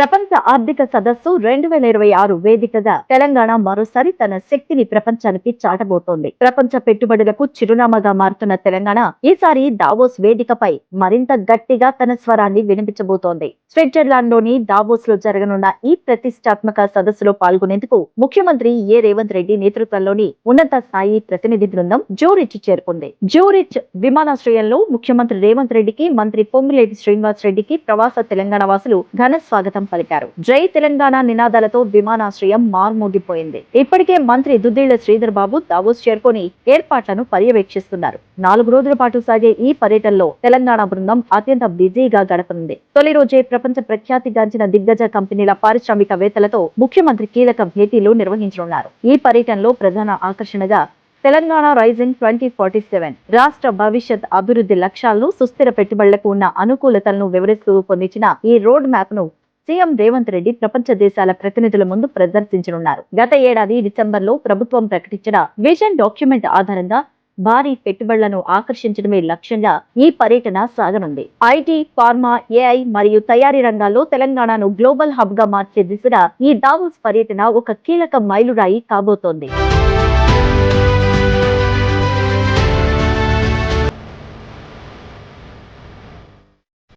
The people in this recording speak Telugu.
ప్రపంచ ఆర్థిక సదస్సు రెండు వేల ఇరవై ఆరు వేదికగా తెలంగాణ మరోసారి తన శక్తిని ప్రపంచానికి చాటబోతోంది. ప్రపంచ పెట్టుబడులకు చిరునామాగా మారుతున్న తెలంగాణ ఈసారి దావోస్ వేదికపై మరింత గట్టిగా తన స్వరాన్ని వినిపించబోతోంది. స్విట్జర్లాండ్లోని దావోస్లో జరగనున్న ఈ ప్రతిష్టాత్మక సదస్సులో పాల్గొనేందుకు ముఖ్యమంత్రి ఏ. రేవంత్ రెడ్డి నేతృత్వంలోని ఉన్నత స్థాయి ప్రతినిధి బృందం జోరిచ్ చేరుకుంది. జోరిచ్ విమానాశ్రయంలో ముఖ్యమంత్రి రేవంత్ రెడ్డికి మంత్రి పొంగిరెడ్డి శ్రీనివాస్ రెడ్డికి ప్రవాస తెలంగాణ వాసులు ఘన స్వాగతం పలికారు. జై తెలంగాణ నినాదాలతో విమానాశ్రయం మార్మోగిపోయింది. ఇప్పటికే మంత్రి దుద్దిళ్ళ శ్రీధర్ బాబు దావోస్ చేరుకొని ఏర్పాట్లను పర్యవేక్షిస్తున్నారు. నాలుగు రోజుల పాటు సాగే ఈ పర్యటనలో తెలంగాణ బృందం అత్యంత బిజీగా గడపనుంది. తొలి రోజే ప్రపంచ ప్రఖ్యాతిగాంచిన దిగ్గజ కంపెనీల పారిశ్రామికవేత్తలతో ముఖ్యమంత్రి కీలక భేటీలు నిర్వహించనున్నారు. ఈ పర్యటనలో ప్రధాన ఆకర్షణగా Telangana rising twenty forty seven రాష్ట్ర భవిష్యత్ అభివృద్ధి లక్ష్యాలను సుస్థిర పెట్టుబడులకు ఉన్న అనుకూలతలను వివరిస్తూ పొందించిన ఈ రోడ్ మ్యాప్ను సీఎం రేవంత్ రెడ్డి ప్రపంచ దేశాల ప్రతినిధుల ముందు ప్రదర్శించనున్నారు. గత ఏడాది డిసెంబర్లో ప్రభుత్వం ప్రకటించిన విజన్ డాక్యుమెంట్ ఆధారంగా భారీ పెట్టుబడులను ఆకర్షించడమే లక్ష్యంగా ఈ పర్యటన సాగనుంది. ఐటీ ఫార్మా ఏఐ మరియు తయారీ రంగాల్లో తెలంగాణను గ్లోబల్ హబ్గా మార్చే దిశగా ఈ దావోస్ పర్యటన ఒక కీలక మైలురాయి కాబోతోంది.